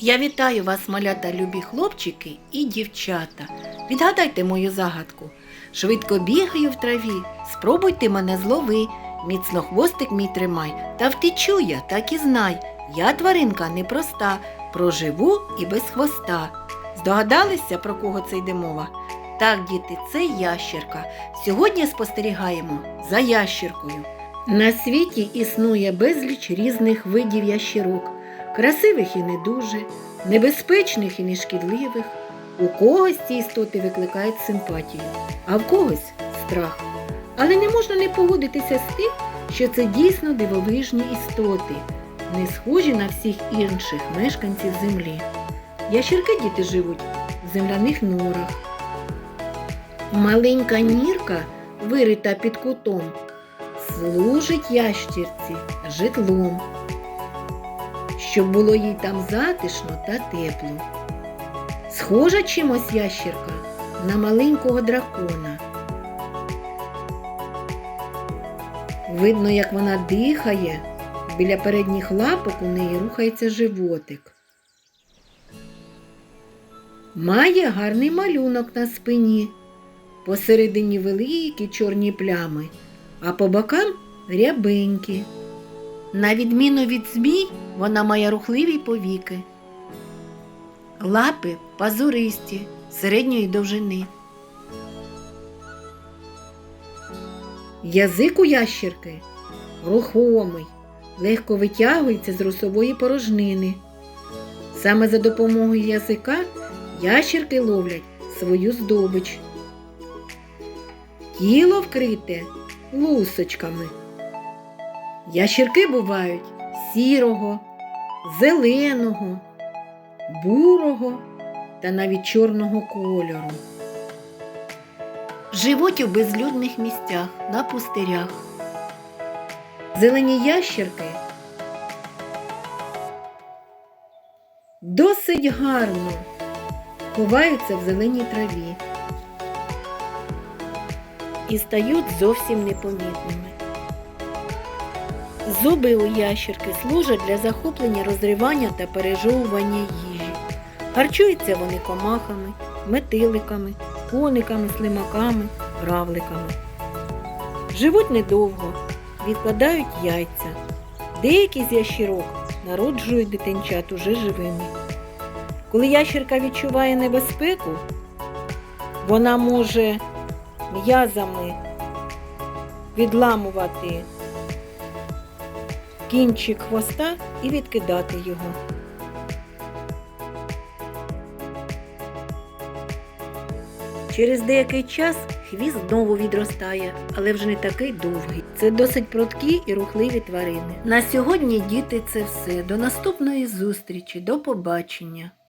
Я вітаю вас, малята, любі хлопчики і дівчата. Відгадайте мою загадку. Швидко бігаю в траві, спробуйте мене злови. Міцно хвостик мій тримай, та втечу я, так і знай. Я тваринка непроста, проживу і без хвоста. Здогадалися, про кого це йде мова? Так, діти, це ящерка. Сьогодні спостерігаємо за ящеркою. На світі існує безліч різних видів ящерок, красивих і не дуже, небезпечних і нешкідливих. У когось ці істоти викликають симпатію, а в когось страх. Але не можна не погодитися з тим, що це дійсно дивовижні істоти, не схожі на всіх інших мешканців землі. Ящерки діти живуть в земляних норах. Маленька нірка, вирита під кутом, служить ящерці житлом, щоб було їй там затишно та тепло. Схожа чимось ящерка на маленького дракона. Видно, як вона дихає, біля передніх лапок у неї рухається животик. Має гарний малюнок на спині. Посередині великі чорні плями, а по бокам рябенькі. На відміну від змій, вона має рухливі повіки. Лапи пазуристі, середньої довжини. Язик у ящерки рухомий, легко витягується з русової порожнини. Саме за допомогою язика ящерки ловлять свою здобич. Тіло вкрите лусочками. Ящерки бувають сірого, зеленого, бурого та навіть чорного кольору. Живуть у безлюдних місцях на пустирях. Зелені ящерки досить гарно ховаються в зеленій траві і стають зовсім непомітними. Зуби у ящерки служать для захоплення розривання та пережовування їжі. Харчуються вони комахами, метеликами, кониками, слимаками, равликами. Живуть недовго, відкладають яйця. Деякі з ящерок народжують дитинчат уже живими. Коли ящерка відчуває небезпеку, вона може м'язами відламувати кінчик хвоста і відкидати його. Через деякий час хвіст знову відростає, але вже не такий довгий. Це досить прудкі і рухливі тварини. На сьогодні, діти, це все. До наступної зустрічі, до побачення.